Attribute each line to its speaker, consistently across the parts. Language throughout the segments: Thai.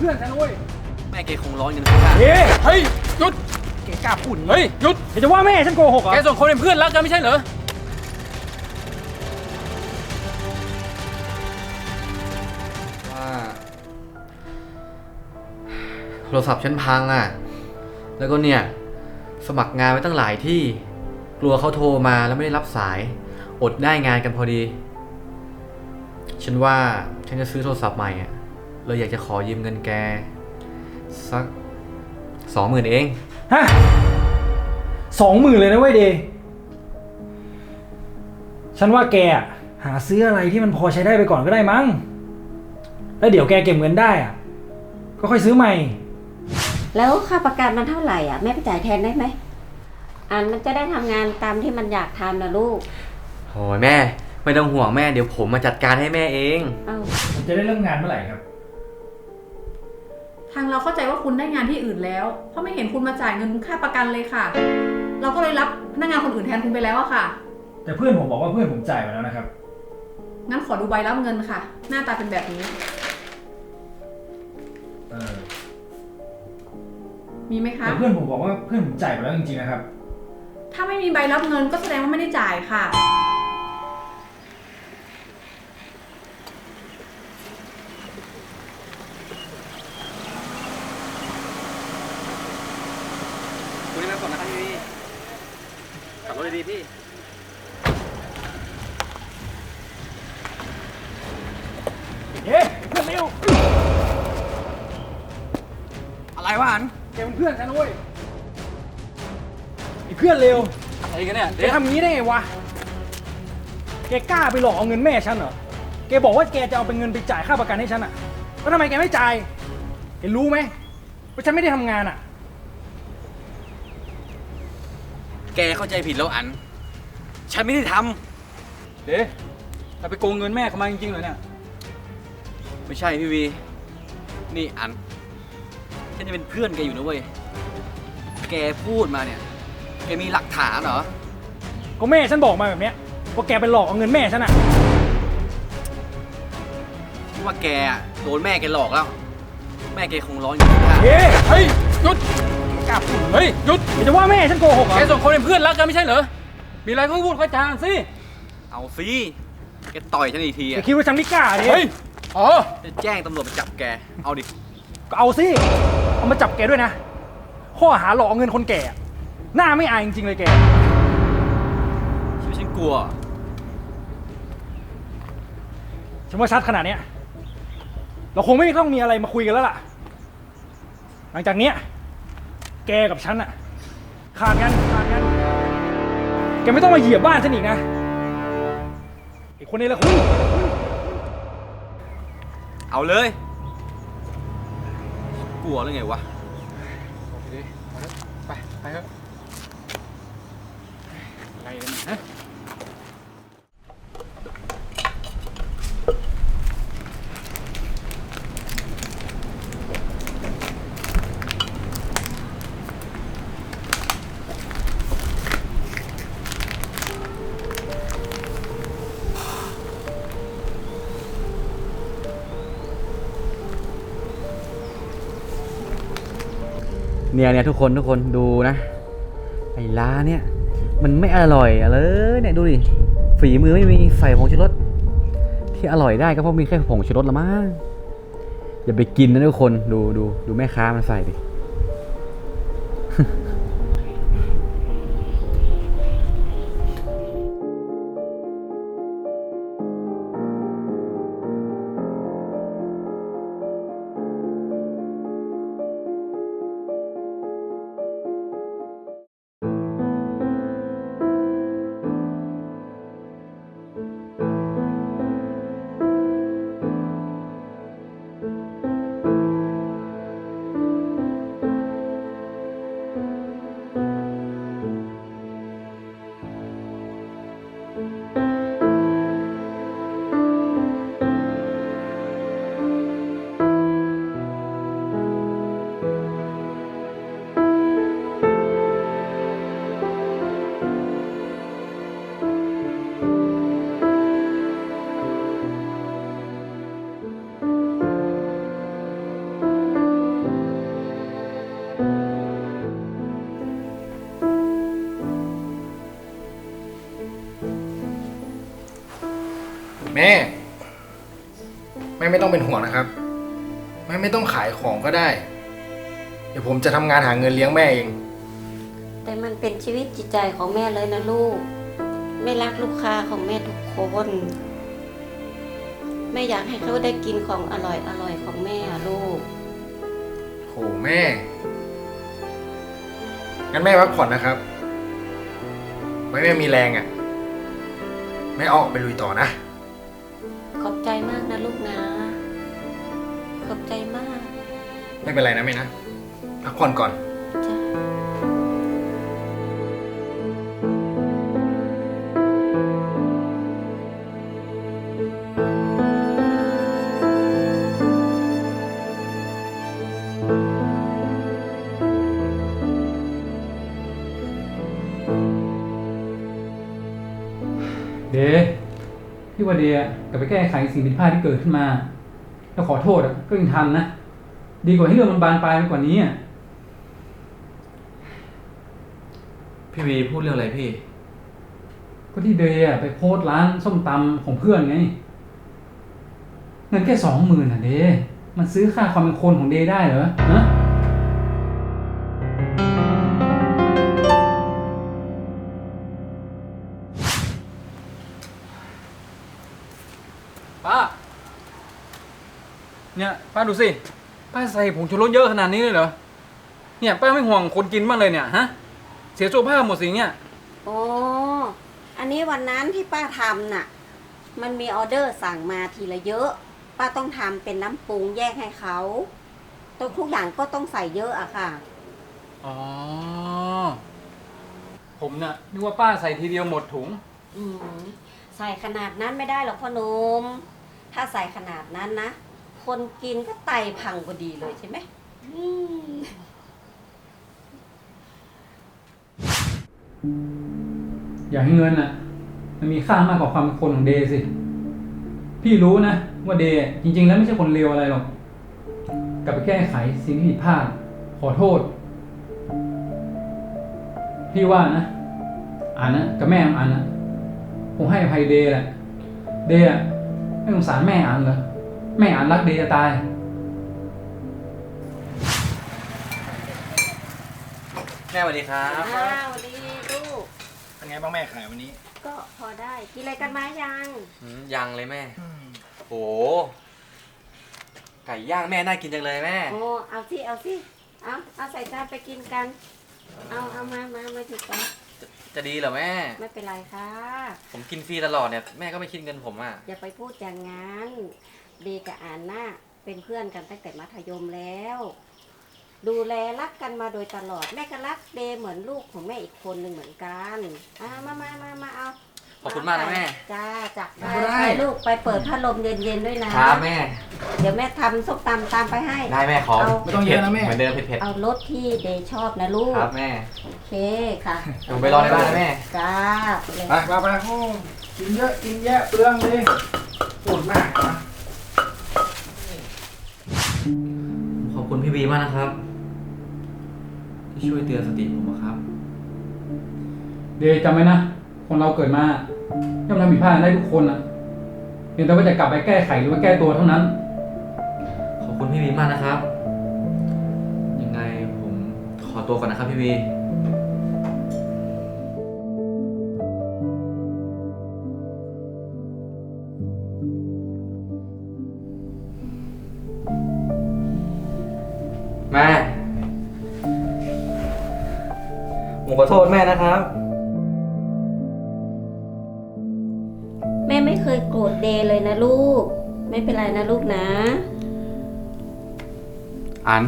Speaker 1: เพื่อนฉันเว้ย
Speaker 2: แม่แกคงร้อนเงินค่า
Speaker 1: เอ๊ะ
Speaker 2: เฮ้ยหยุด
Speaker 1: แกกล้าพูดอย่างนี้
Speaker 2: เฮ้ยหยุด
Speaker 1: แกจะว่าแม่ฉันโกหกเหรอ
Speaker 2: แกส่งคนเป็นเพื่อนรักกันไม่ใช่เหรอ
Speaker 3: ว่าโทรศัพท์ฉันพังอะ แล้วก็เนี่ย สมัครงานไว้ตั้งหลายที่ กลัวเขาโทรมาแล้วไม่ได้รับสาย อดได้งานกันพอดี ฉันว่าฉันจะซื้อโทรศัพท์ใหม่อะ เลยอยากจะขอยืมเงินแก สักสองหมื่นเอง
Speaker 1: ฮะสองหมื่นเลยนะเว้ยเดย์ฉันว่าแกอะหาซื้ออะไรที่มันพอใช้ได้ไปก่อนก็ได้มั้ง แล้วเดี๋ยวแกเก็บเงินได้อะก็ค่อยซื้อใหม่
Speaker 4: แล้วค่าประกันมันเท่าไหร่อะแม่ไปจ่ายแทนได้ไหมอันมันจะได้ทำงานตามที่มันอยากทำนะลูก
Speaker 3: โอ้ยแม่ ไม่ต้องห่วงแม่เดี๋ยวผมมาจัดการให้แม่เอง
Speaker 4: เอ้า
Speaker 1: ผมจะได้เริ่มงานเมื่อไหร่ครับ
Speaker 5: ทางเราเข้าใจว่าคุณได้งานที่อื่นแล้ว เพราะไม่เห็นคุณมาจ่ายเงินค่าประกันเลยค่ะ เราก็เลยรับพนักงานคนอื่นแทนคุณไปแล้วอะค่ะ
Speaker 1: แต่เพื่อนผมบอกว่าเพื่อนผมจ่ายไปแล้วนะครับ
Speaker 5: งั้นขอดูใบรับเงินค่ะ หน้าตาเป็นแบบนี้
Speaker 1: เออ
Speaker 5: มีไหมคะ
Speaker 1: แต่เพื่อนผมบอกว่าเพื่อนผมจ่ายไปแล้วจริงๆนะครับ
Speaker 5: ถ้าไม่มีใบรับเงินก็แสดงว่าไม่ได้จ่ายค่ะ
Speaker 2: คุณนี่มาก่อนนะครับพี่ ขับรถดีๆพี่
Speaker 1: เอ๊ะเพื่อนเร็ว
Speaker 2: อะไรวะอัน
Speaker 1: แกเป็นเพื่อนฉันนะเว้ยไอ้เพื่อนเร็ว
Speaker 2: อะไรกันเนี่ย
Speaker 1: แกทำงี้ได้ไงวะแกกล้าไปหลอกเอาเงินแม่ฉันเหรอแกบอกว่าแกจะเอาเป็นเงินไปจ่ายค่าประกันให้ฉันอะแล้วทำไมแกไม่จ่ายแกรู้ไหมว่าฉันไม่ได้ทำงานอะ
Speaker 2: แกเข้าใจผิดแล้วอัน ฉันไม่ได้ท
Speaker 6: เอ๊ะเราไปโกงเงินแม่เขามาจริงๆเหรอเนี่ยำ
Speaker 2: ไม่ใช่พี่วี นี่อัน ฉันจะเป็นเพื่อนแกอยู่นะเว้ย แกพูดมาเนี่ย แกมีหลักฐานเหรอ
Speaker 1: ก็แม่ฉันบอกมาแบบเนี้ยว่าแกไปหลอกเอาเงินแม่ฉันอะ
Speaker 2: ที่ว่าแกอะโดนแม่แกหลอกแล้ว แม่แกคงร้อนอยู่ข้าง
Speaker 1: เอ๊ะ
Speaker 6: เฮ้ยหยุด
Speaker 1: กล้าพูด
Speaker 6: เฮ้ยหยุด
Speaker 1: แกจะว่าแม่ฉันโกหกเหร
Speaker 6: แก
Speaker 1: อ
Speaker 6: ส่งคนเป็นเพื่อนรักกันไม่ใช่เหรอ มีอะไรก็พูดค่อยจาสิ
Speaker 2: เอาสิแกต่อยฉันอีกที
Speaker 1: แก
Speaker 2: อะ
Speaker 1: คิดว่าฉันไม่กล้าดิ
Speaker 6: เฮ้ย อ๋อ
Speaker 2: จะแจ้งตำรวจไปจับแก เอาดิ
Speaker 1: ก็เอาสิ เอามาจับแกด้วยนะ ข้อหาหลอกเอาเงินคนแก่อะหน้าไม่อายจริงๆเลยแก
Speaker 2: คิดว่าฉันกลัว
Speaker 1: ฉันว่าชัดขนาดเนี้ยเราคงไม่ต้องมีอะไรมาคุยกันแล้วล่ะ หลังจากเนี้ย แกกับฉันอะขาดกันขาดกัน แกไม่ต้องมาเหยียบบ้านฉันอีกนะไอ้คนนี้ละคุณ
Speaker 2: เอาเลย กลัวหรือไงวะ
Speaker 6: ไป ไปเถอะ เนี่ย
Speaker 3: เนี่ยทุกคนทุกคนดูนะไอ้ล้าเนี่ยมันไม่อร่อยเลยเนี่ยดูดิฝีมือไม่มีใส่ผงชูรสที่อร่อยได้ก็เพราะมีแค่ผงชูรสละมั้งอย่าไปกินนะทุกคนดูดูดูแม่ค้ามันใส่ดิ
Speaker 7: ม่ แม่ไม่ต้องเป็นห่วงนะครับ แม่ไม่ต้องขายของก็ได้ เดี๋ยวผมจะทำงานหาเงินเลี้ยงแม่เอง
Speaker 4: แต่มันเป็นชีวิตจิตใจของแม่เลยนะลูกไม่รักลูกค้าของแม่ทุกคนแม่อยากให้เขาได้กินของอร่อยอร่อยของแม่อะลูก
Speaker 7: โหแม่ งั้นแม่พักผ่อนนะครับ ไว้แม่มีแรงอะ่ะ แม่ออกไปลุยต่อนะ
Speaker 4: ขอบใจมากนะลูกนะ ขอบใจมาก
Speaker 7: ไม่เป็นไรนะแม่นะพักผ่อนก่อน
Speaker 4: จ้ะ
Speaker 6: เดย์พี่ว่าเดย์อะ กลับไปแก้ไขสิ่งผิดพลาดที่เกิดขึ้นมา แล้วขอโทษอะก็ยังทันนะ ดีกว่าให้เรื่องมันบานปลายไปกว่านี้อะ
Speaker 3: พี่วีพูดเรื่องอะไรพี่
Speaker 6: ก็ที่เดย์อะไปโพสต์ร้านส้มตำของเพื่อนไงเงินแค่สองหมื่นอะเดย์มันซื้อค่าความเป็นคนของเดย์ได้เหรอฮะ
Speaker 1: เนี่ยป้าดูสิ ป้าใส่ผงชูรสเยอะขนาดนี้เลยเหรอ เนี่ยป้าไม่ห่วงคนกินบ้างเลยเนี่ยฮะ เสียสุขภาพหมดสิเนี่ย
Speaker 4: โอ้อันนี้วันนั้นที่ป้าทำน่ะ มันมีออเดอร์สั่งมาทีละเยอะ ป้าต้องทำเป็นน้ำปรุงแยกให้เขาตัวทุกอย่างก็ต้องใส่เยอะอะค่ะ
Speaker 1: อ๋อ ผมน่ะนึกว่าป้าใส่ทีเดียวหมดถุง
Speaker 4: อืมใส่ขนาดนั้นไม่ได้หรอกพ่อหนุ่มถ้าใส่ขนาดนั้นนะ คนกินก็ไตพังพอดีเลยใช่ไหมอืม
Speaker 6: อย่าให้เงินอะ มันมีค่ามากกว่าความเป็นคนของเดย์สิ พี่รู้นะ ว่าเดย์จริง ๆ แล้วไม่ใช่คนเลวอะไรหรอก กลับไปแก้ไขสิ่งที่ผิดพลาดขอโทษ พี่ว่านะอ่านนะกับแม่อ่านนะผมให้อภัยเดย์แหละ เดย์อะไม่สงสารแม่อ่านเหรอ แม่อ่านรักเดย์จะตาย
Speaker 3: แม่สวัสดีครับ
Speaker 4: อ้าวดีลูก
Speaker 7: เป็นไงบ้างแม่ขายวันนี้
Speaker 4: ก็พอได้ กินอะไรกันมายัง
Speaker 3: อืมยังเลยแม่ โห ไก่ย่างแม่น่ากินจังเลยแม่
Speaker 4: โอ้เอาสิเอาสิเอาเอาใส่จานไปกินกัน เอาเอามามามาจุดกัน
Speaker 3: จะจะดีเหรอแม่
Speaker 4: ไม่เป็นไรค่ะ
Speaker 3: ผมกินฟรีตลอดเนี่ย แม่ก็ไม่คิดเงินผมอะ
Speaker 4: อย่าไปพูดอย่างนั้น เดกับอ่านน่ะเป็นเพื่อนกันตั้งแต่มัธยมแล้ว ดูแลรักกันมาโดยตลอดแม่ก็รักเดเหมือนลูกของแม่อีกคนหนึ่งเหมือนกันอ่ามามามามาเอา
Speaker 3: ขอบคุณมากนะแม่
Speaker 4: จ้าจักไป
Speaker 7: ไม่ได้
Speaker 4: ไปลูกไปเปิดพัดลมเย็นๆด้วยนะครับ
Speaker 3: แม่
Speaker 4: เดี๋ยวแม่ทำส้มตำตามไปให้
Speaker 3: ได้แม่ขอ
Speaker 4: เอา
Speaker 7: ไม่ต้องเยอะนะแม่
Speaker 3: เหมือนเดิมเผ็ด
Speaker 4: เอารสที่เดชอบนะลูก
Speaker 3: ๆครับแม่
Speaker 4: โอเคค่ะ
Speaker 3: ผมไปรอในบ้านนะแม่
Speaker 4: จ้าไปเลย
Speaker 7: ไปไปไปโอ้กินเยอะกินแยะเปลืองเลยปวดมา
Speaker 3: ที่ช่วยเตือนสติผมอะครับ
Speaker 6: เดย์จำไว้นะ คนเราเกิดมาย่อมทำผิดพลาดได้ทุกคนอะเพียงแต่ว่าจะกลับไปแก้ไขหรือว่าแก้ตัวเท่านั้น
Speaker 3: ขอบคุณพี่วีมากนะครับ ยังไงผมขอตัวก่อนนะครับพี่วี โทษแม่นะครับ
Speaker 4: แม่ไม่เคยโกรธเดย์เลยนะลูก ไม่เป็นไรนะลูกนะ
Speaker 3: อัน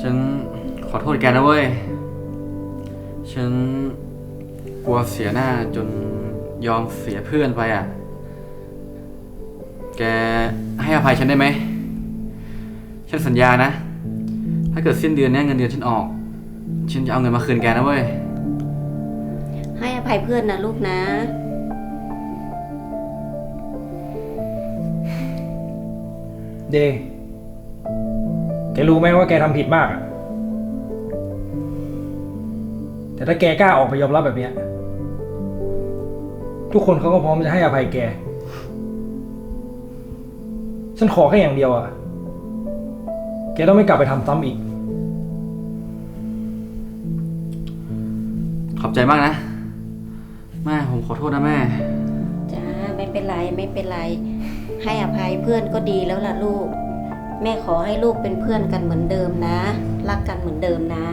Speaker 3: ฉันขอโทษแกนะเว้ย ฉันกลัวเสียหน้าจนยอมเสียเพื่อนไปอะ แกให้อภัยฉันได้ไหม ฉันสัญญานะ ถ้าเกิดสิ้นเดือนเนี้ยเงินเดือนฉันออก ฉันจะเอาเงินมาคืนแกนะเว้ย
Speaker 4: ให้อภัยเพื่อนนะลูกนะ
Speaker 7: เดแกรู้ไหมว่าแกทำผิดมากอะแต่ถ้าแกกล้าออกไปยอมรับแบบเนี้ย
Speaker 1: ทุกคนเขาก็พร้อมจะให้อภัยแก ฉันขอแค่อย่างเดียวอะแกต้องไม่กลับไปทำซ้ำอีก
Speaker 3: อบใจมากนะ แม่ผมขอโทษนะแม่
Speaker 4: จ้าไม่เป็นไรไม่เป็นไร ให้อภัยเพื่อนก็ดีแล้วล่ะลูก แม่ขอให้ลูกเป็นเพื่อนกันเหมือนเดิมนะ รักกันเหมือนเดิมนะ